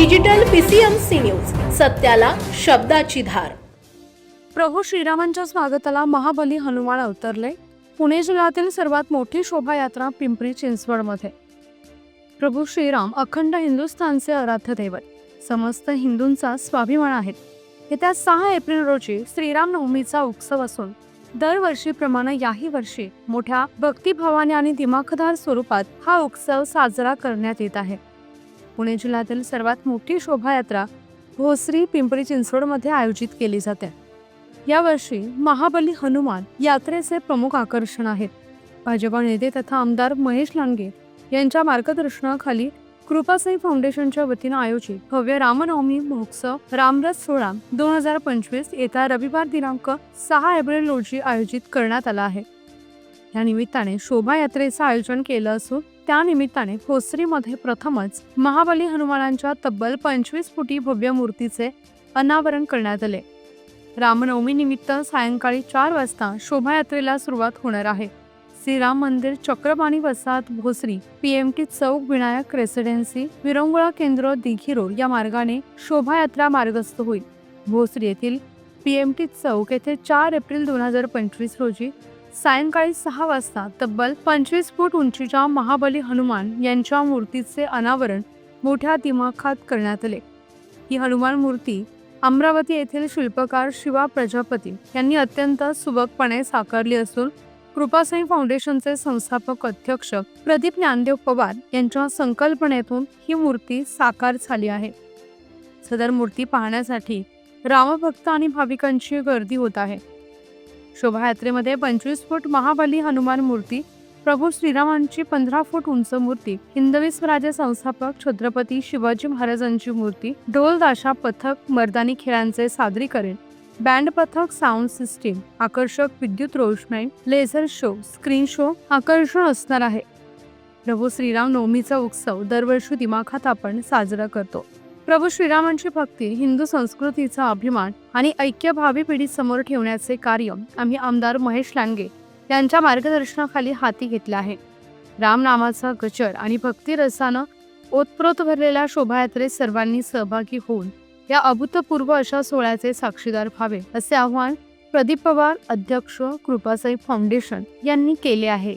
Digital PCMC news सत्याला शब्दाची धार. प्रभू श्रीरामांच्या स्वागताला महाबली हनुमान अवतरले. पुणे जिल्ह्यातील सर्वात मोठी शोभायात्रा पिंपरी चिंचवडमध्ये. प्रभू श्रीराम अखंड हिंदुस्थानचे आराध्य दैवत समस्त हिंदूंचा स्वाभिमान आहेत. येत्या सहा एप्रिल रोजी श्रीराम नवमीचा उत्सव असून दरवर्षीप्रमाणे याही वर्षी मोठ्या भक्तिभावाने आणि दिमाखदार स्वरूपात हा उत्सव साजरा करण्यात येत आहे. पुणे जिल्ह्यातील सर्वात मोठी शोभायात्रा भोसरी पिंपरी चिंचवडमध्ये आयोजित केली जाते. यावर्षी महाबली हनुमान यात्रेचे प्रमुख आकर्षण आहेत. भाजपा नेते तथा आमदार महेश लांडगे यांच्या मार्गदर्शनाखाली कृपासाई फाउंडेशनच्या वतीनं आयोजित भव्य रामनवमी महोत्सव रामरथ सोहळा दोन हजार पंचवीस येत्या रविवार दिनांक सहा एप्रिल रोजी आयोजित करण्यात आला आहे. या निमित्ताने शोभायात्रेचं आयोजन केलं असून त्या निमित्ताने भोसरीमध्ये प्रथमच महाबली हनुमानांच्या तब्बल पंचवीस फुटी भव्य मूर्तीचे अनावरण करण्यात आले. रामनवमी निमित्त सायंकाळी चार वाजता शोभायात्रेला सुरुवात होणार आहे. श्रीराम मंदिर चक्रपाणी वसाहत भोसरी पीएमटी चौक विनायक रेसिडेन्सी विरंगुळा केंद्र दिघी रोड या मार्गाने शोभायात्रा मार्गस्थ होईल. भोसरी येथील पीएमटी चौक येथे चार एप्रिल दोन हजार पंचवीस रोजी सायंकाळी सहा वाजता तब्बल पंचवीस फूट उंचीच्या महाबली हनुमान यांच्या मूर्तीचे अनावरण मोठ्या दिमाखात करण्यात आले. ही हनुमान मूर्ती अमरावती येथील शिल्पकार शिवा प्रजापती यांनी अत्यंत सुबकपणे साकारली असून कृपासाई फाउंडेशनचे संस्थापक अध्यक्ष प्रदीप ज्ञानदेव पवार यांच्या संकल्पनेतून ही मूर्ती साकार झाली आहे. सदर मूर्ती पाहण्यासाठी रामभक्त आणि भाविकांची गर्दी होत आहे. शोभायात्रेमध्ये पंचवीस फूट महाबली हनुमान मूर्ती प्रभू श्रीरामांची पंधरा फूट उंच मूर्ती हिंदवी स्वराज्य संस्थापक छत्रपती शिवाजी महाराजांची मूर्ती ढोल दाशा पथक मर्दानी खेळांचे सादरीकरण बँड पथक साऊंड सिस्टीम आकर्षक विद्युत रोषणाई लेझर शो स्क्रीन शो आकर्षण असणार आहे. प्रभू श्रीराम नवमीचा उत्सव दरवर्षी दिमाखात आपण साजरा करतो. प्रभू श्रीरामांची भक्ती हिंदू संस्कृतीचा अभिमान आणि ऐक्य भावी पिढी समोर ठेवण्याचे कार्य आम्ही आमदार महेश लांगे यांच्या मार्गदर्शनाखाली हाती घेतले आहे. रामनामाचा गचर आणि भक्तिरसानं ओतप्रोत भरलेल्या शोभायात्रेत सर्वांनी सहभागी होऊन या अभूतपूर्व अशा सोहळ्याचे साक्षीदार व्हावे असे आवाहन प्रदीप पवार अध्यक्ष कृपासाई फाउंडेशन यांनी केले आहे.